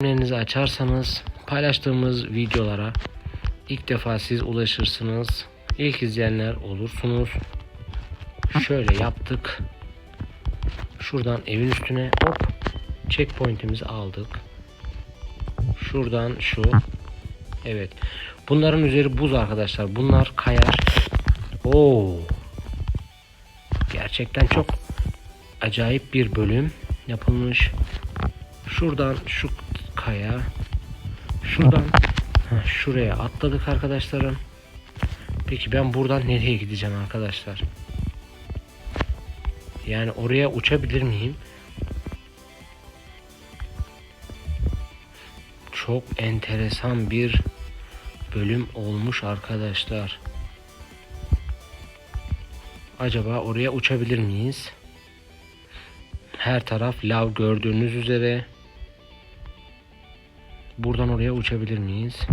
Bildirimlerinizi açarsanız paylaştığımız videolara ilk defa siz ulaşırsınız. İlk izleyenler olursunuz. Şöyle yaptık. Şuradan evin üstüne hop checkpoint'imizi aldık. Şuradan şu. Evet. Bunların üzeri buz arkadaşlar. Bunlar kayar. Oo. Gerçekten çok acayip bir bölüm yapılmış. Şuradan şu kaya. Şuradan Heh, şuraya atladık arkadaşlarım. Peki ben buradan nereye gideceğim arkadaşlar? Yani oraya uçabilir miyim? Çok enteresan bir bölüm olmuş arkadaşlar. Acaba oraya uçabilir miyiz? Her taraf lav gördüğünüz üzere. Buradan oraya uçabilir miyiz?